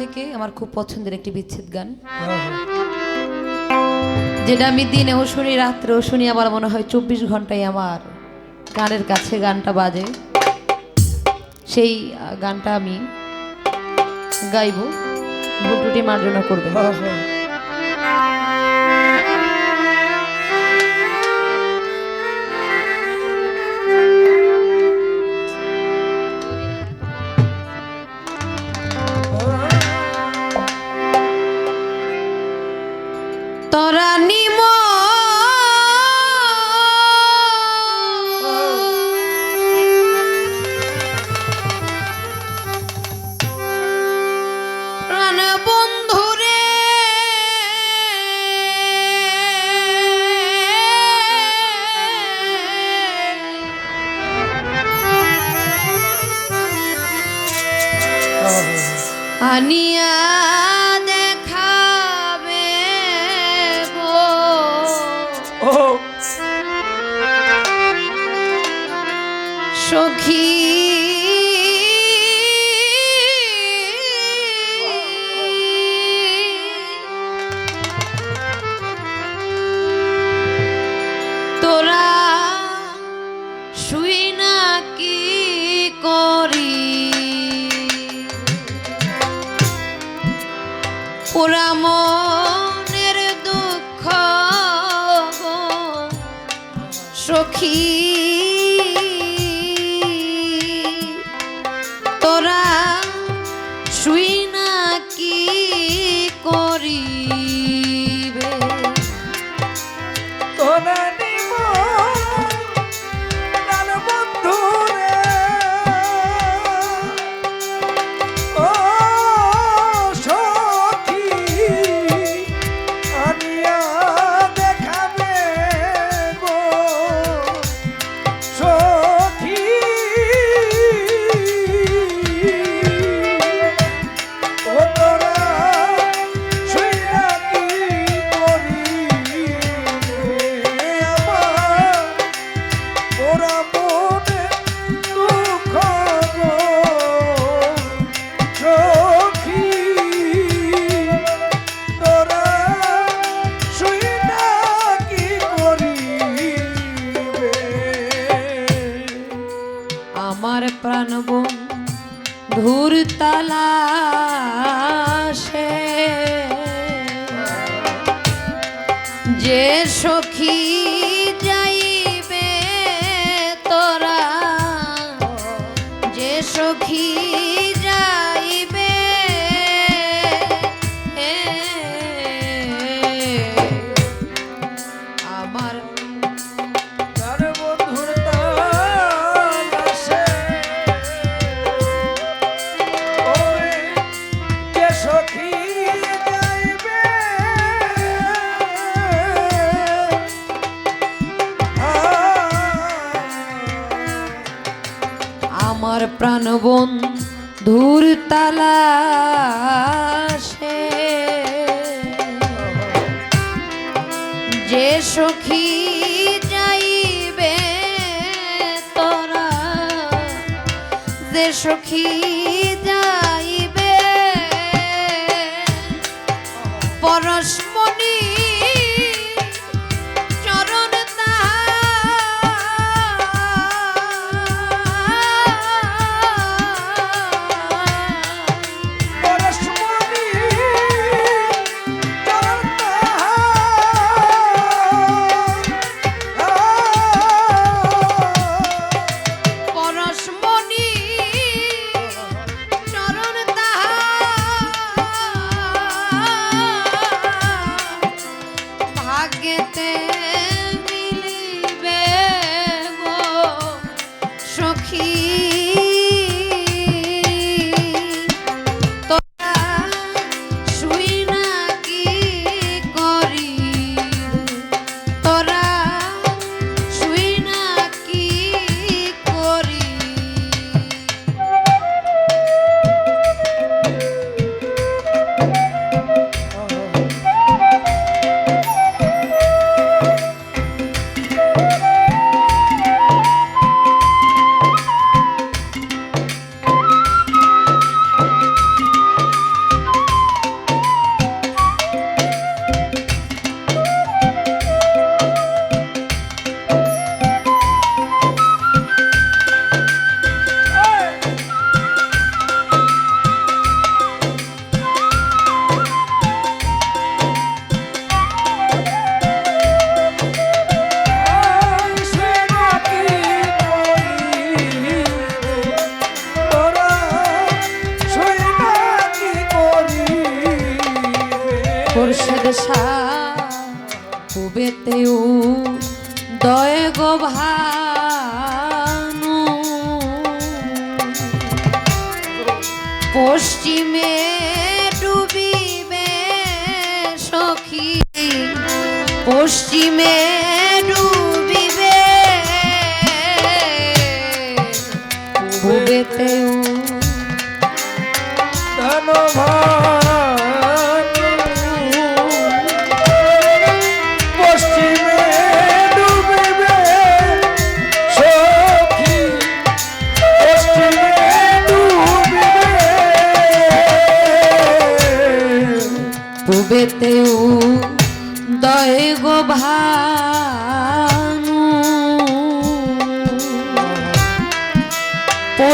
থেকে আমার খুব পছন্দের একটি বিচ্ছেদ গান। যেটা আমি দিনেও শুনি রাত্রেও শুনি আমার মনে হয় চব্বিশ ঘন্টায় আমার গানের কাছে গানটা বাজে। সেই গানটা আমি গাইব। ভুটুটি মার্জনা করবে আমার প্রাণবন ধূর তালাশে যে সখী যাইবে তোরা যে সখী পশ্চিমে ডুবিবে সখী। পশ্চিমে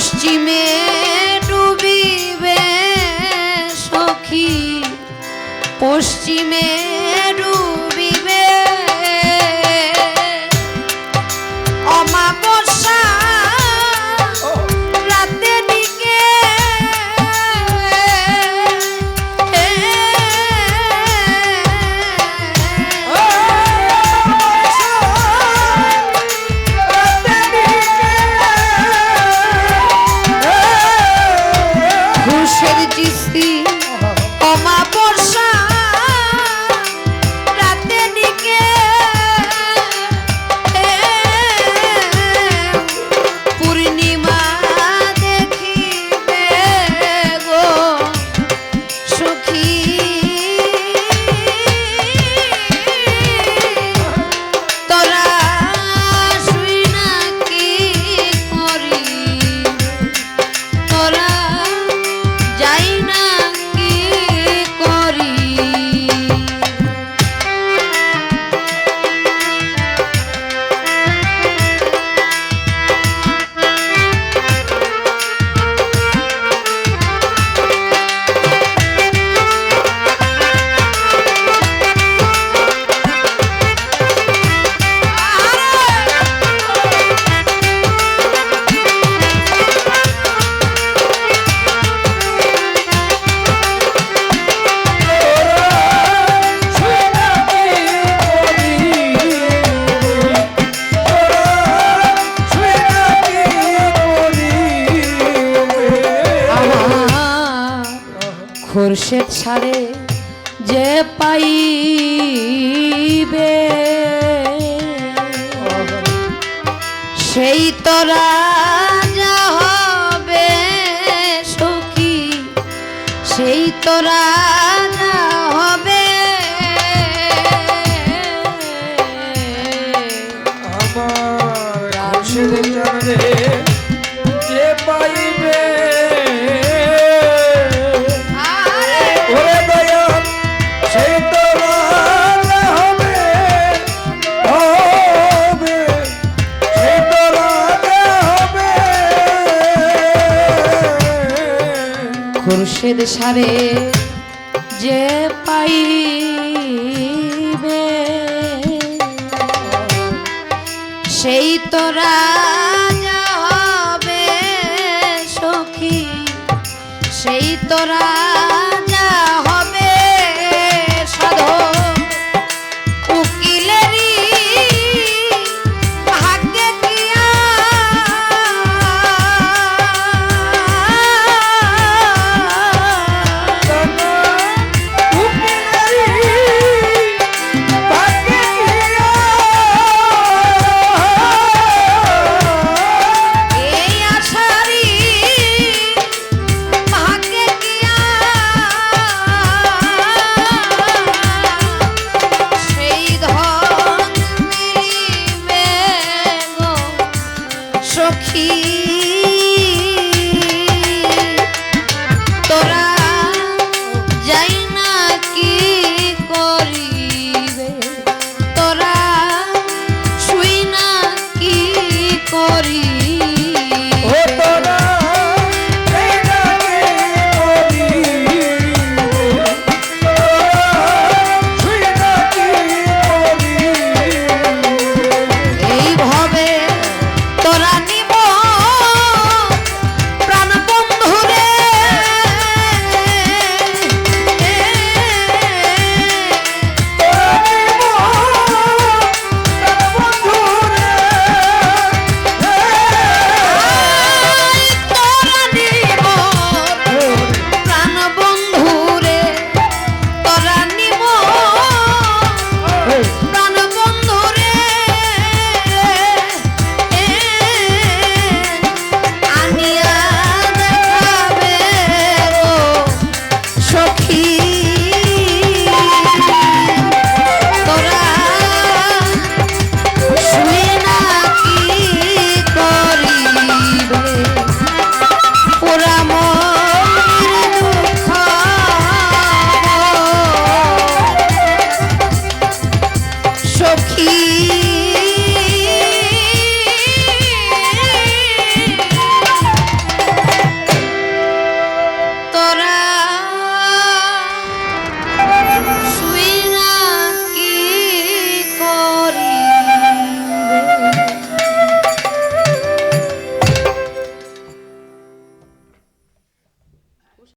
পশ্চিমে ডুবিবে সখী পশ্চিমে দিবে। সেই তোরা সেই তোরা হবে। আমার যে পায় প্রেমের সারে যে পাই সেই তোরা